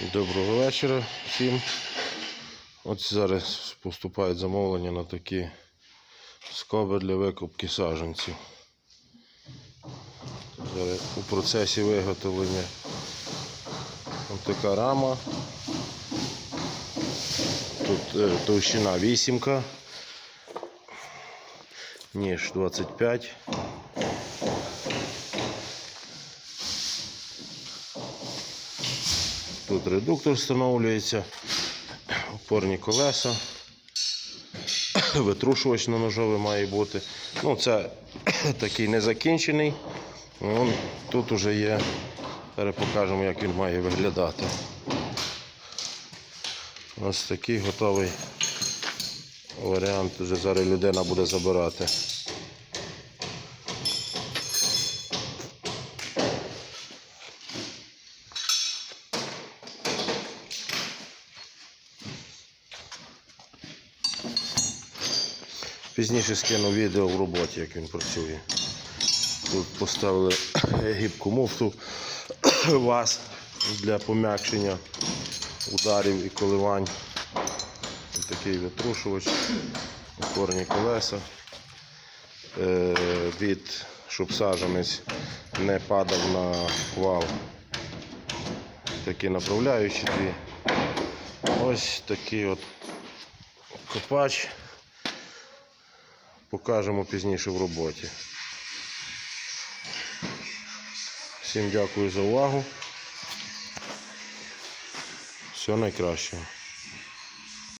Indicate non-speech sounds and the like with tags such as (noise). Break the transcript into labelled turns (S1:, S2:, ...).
S1: Доброго вечора всім. От зараз поступають замовлення на такі скоби для викупки саджанців. Зараз у процесі виготовлення Ось така рама. Тут е, товщина вісімка, ніж 25. Тут редуктор встановлюється, опорні колеса, витрушувач на ножовий має бути. Ну, це (coughs) такий незакінчений. Вон, тут уже є. Зараз покажемо, як він має виглядати. Ось такий готовий варіант. Вже зараз людина буде забирати. Пізніше скину відео в роботі, як він працює. Тут поставили (coughs) гібку муфту (coughs) ВАЗ для пом'якшення ударів і коливань. Ось Такий витрушувач, опорні колеса. Е, від, щоб саджанець не падав на вал. Такі направляючі дві. Ось такий от копач. Покажемо пізніше в роботі. Всім дякую за увагу. Всього найкращого.